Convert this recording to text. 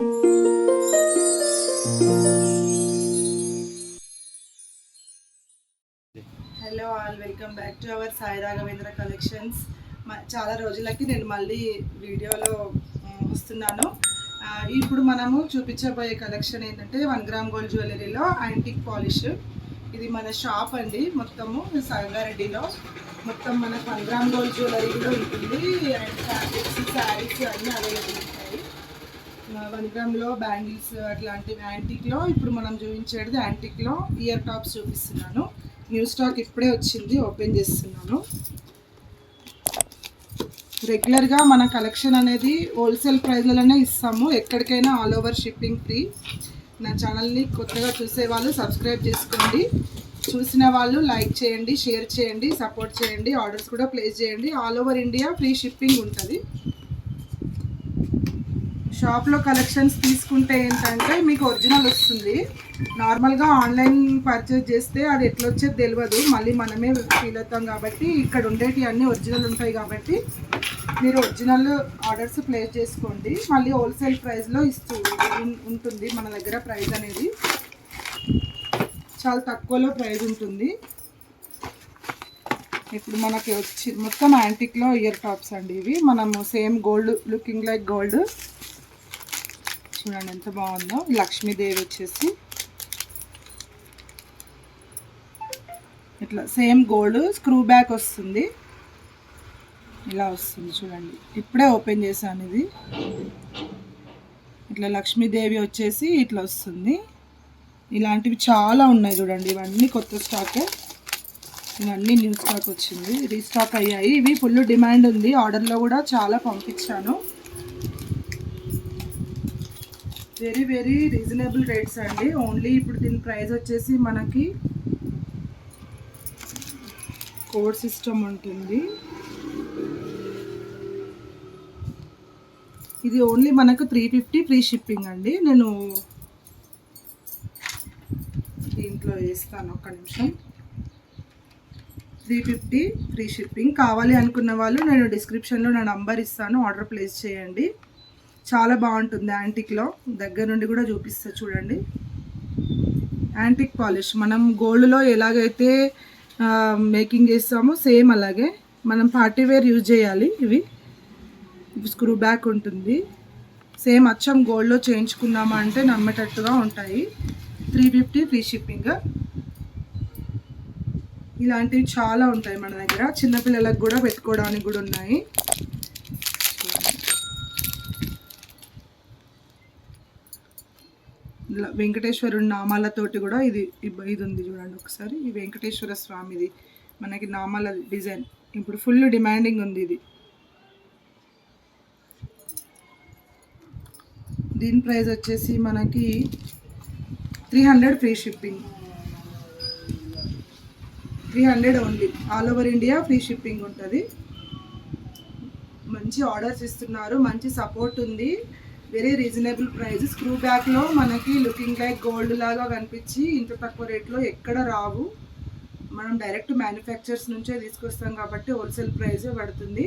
Hello all welcome back to our Sai Raghavendra collections చాలా రోజులకి నేను మళ్ళీ వీడియోలో వస్తున్నాను. ఇప్పుడు మనము చూపించబోయే కలెక్షన్ ఏంటంటే వన్ గ్రామ్ గోల్డ్ జ్యువెలరీలో యాంటిక్ పాలిష్ ఇది మన షాప్ అండి. మొత్తము సంగారెడ్డిలో. మొత్తం మన వన్ గ్రామ్ గోల్డ్ జ్యువెలరీ కూడా ఉంటుంది. అండ్ ఫ్యాబ్రిక్స్ శారీస్ అన్నీ అవైలబుల్ ఉంటాయి. వన్ గ్రామ్లో బ్యాంగిల్స్ అట్లాంటివి యాంటిక్లో ఇప్పుడు మనం చూపించేది యాంటిక్లో ఇయర్ టాప్స్ చూపిస్తున్నాను. న్యూ స్టాక్ ఇప్పుడే వచ్చింది ఓపెన్ చేస్తున్నాను. రెగ్యులర్గా మన కలెక్షన్ అనేది హోల్సేల్ ప్రైస్లలోనే ఇస్తాము ఎక్కడికైనా ఆల్ ఓవర్ షిప్పింగ్ ఫ్రీ. నా ఛానల్ని కొత్తగా చూసే వాళ్ళు సబ్స్క్రైబ్ చేసుకోండి. చూసిన వాళ్ళు లైక్ చేయండి షేర్ చేయండి సపోర్ట్ చేయండి ఆర్డర్స్ కూడా ప్లేస్ చేయండి. All over India free shipping ఉంటుంది. షాప్లో కలెక్షన్స్ తీసుకుంటే ఏంటంటే మీకు ఒరిజినల్ వస్తుంది. నార్మల్గా ఆన్లైన్ పర్చేస్ చేస్తే అది ఎట్లా వచ్చేది తెలియదు మళ్ళీ మనమే ఫీల్ అవుతాం కాబట్టి ఇక్కడ ఉండేవి అన్నీ ఒరిజినల్ ఉంటాయి కాబట్టి మీరు ఒరిజినల్ ఆర్డర్స్ ప్లేస్ చేసుకోండి. మళ్ళీ హోల్సేల్ ప్రైస్లో ఇస్తూ ఉంటుంది మన దగ్గర ప్రైస్ అనేది. చాలా తక్కువలో ప్రైస్ ఉంటుంది. ఇప్పుడు మనకి వచ్చి మొత్తం యాంటిక్లో ఇయర్ టాప్స్ అండి ఇవి. మనము same gold looking like gold. చూడండి ఎంత బాగుందో. లక్ష్మీదేవి వచ్చేసి. ఇట్లా సేమ్ గోల్డ్ స్క్రూ బ్యాక్ వస్తుంది. ఇలా వస్తుంది చూడండి. ఇప్పుడే ఓపెన్ చేశాను ఇది. ఇట్లా లక్ష్మీదేవి వచ్చేసి ఇట్లా వస్తుంది. ఇలాంటివి చాలా ఉన్నాయి చూడండి. ఇవన్నీ కొత్త స్టాకే. ఇవన్నీ న్యూ స్టాక్ వచ్చింది. రీస్టాక్ అయ్యాయి. ఇవి ఫుల్ డిమాండ్ ఉంది. ఆర్డర్లో కూడా చాలా పంపించాను. వెరీ వెరీ రీజనబుల్ రేట్స్ అండి. ఓన్లీ ఇప్పుడు దీని ప్రైస్ వచ్చేసి మనకి కోడ్ సిస్టమ్ ఉంటుంది. ఇది ఓన్లీ మనకు త్రీ ఫిఫ్టీ ఫ్రీ షిప్పింగ్ అండి. నేను దీంట్లో వేస్తాను ఒక్క నిమిషం. Three fifty free shipping. కావాలి అనుకున్న వాళ్ళు నేను డిస్క్రిప్షన్లో నా నంబర్ ఇస్తాను. ఆర్డర్ ప్లేస్ చేయండి. చాలా బాగుంటుంది యాంటిక్లో దగ్గర నుండి కూడా చూపిస్తా చూడండి. యాంటిక్ పాలిష్ మనం గోల్డ్లో ఎలాగైతే మేకింగ్ చేస్తామో సేమ్ అలాగే. మనం పార్టీ వేర్ యూజ్ చేయాలి ఇవి. స్క్రూ బ్యాక్ ఉంటుంది. సేమ్ అచ్చం గోల్డ్లో చేయించుకున్నామా అంటే నమ్మేటట్టుగా ఉంటాయి. త్రీ ఫిఫ్టీ ఫ్రీ షిప్పింగ్ ఇలాంటివి చాలా ఉంటాయి మన దగ్గర. చిన్నపిల్లలకు కూడా పెట్టుకోవడానికి కూడా ఉన్నాయి. వెంకటేశ్వరుడి నామాలతోటి కూడా ఇది ఇది ఉంది చూడండి ఒకసారి. ఈ వెంకటేశ్వర స్వామిది. మనకి నామాల డిజైన్. ఇప్పుడు ఫుల్ డిమాండింగ్ ఉంది ఇది. దీని ప్రైస్ వచ్చేసి మనకి three hundred free shipping. Three hundred only. All over India free shipping ఉంటుంది. మంచి ఆర్డర్స్ ఇస్తున్నారు. మంచి సపోర్ట్ ఉంది. వెరీ రీజనబుల్ ప్రైస్ స్క్రూ బ్యాక్లో మనకి లుకింగ్ లైక్ గోల్డ్ లాగా కనిపించి ఇంత తక్కువ రేట్లో ఎక్కడ రావు. మనం డైరెక్ట్ మ్యానుఫ్యాక్చర్స్ నుంచే తీసుకొస్తాం కాబట్టి హోల్సేల్ ప్రైజే పడుతుంది.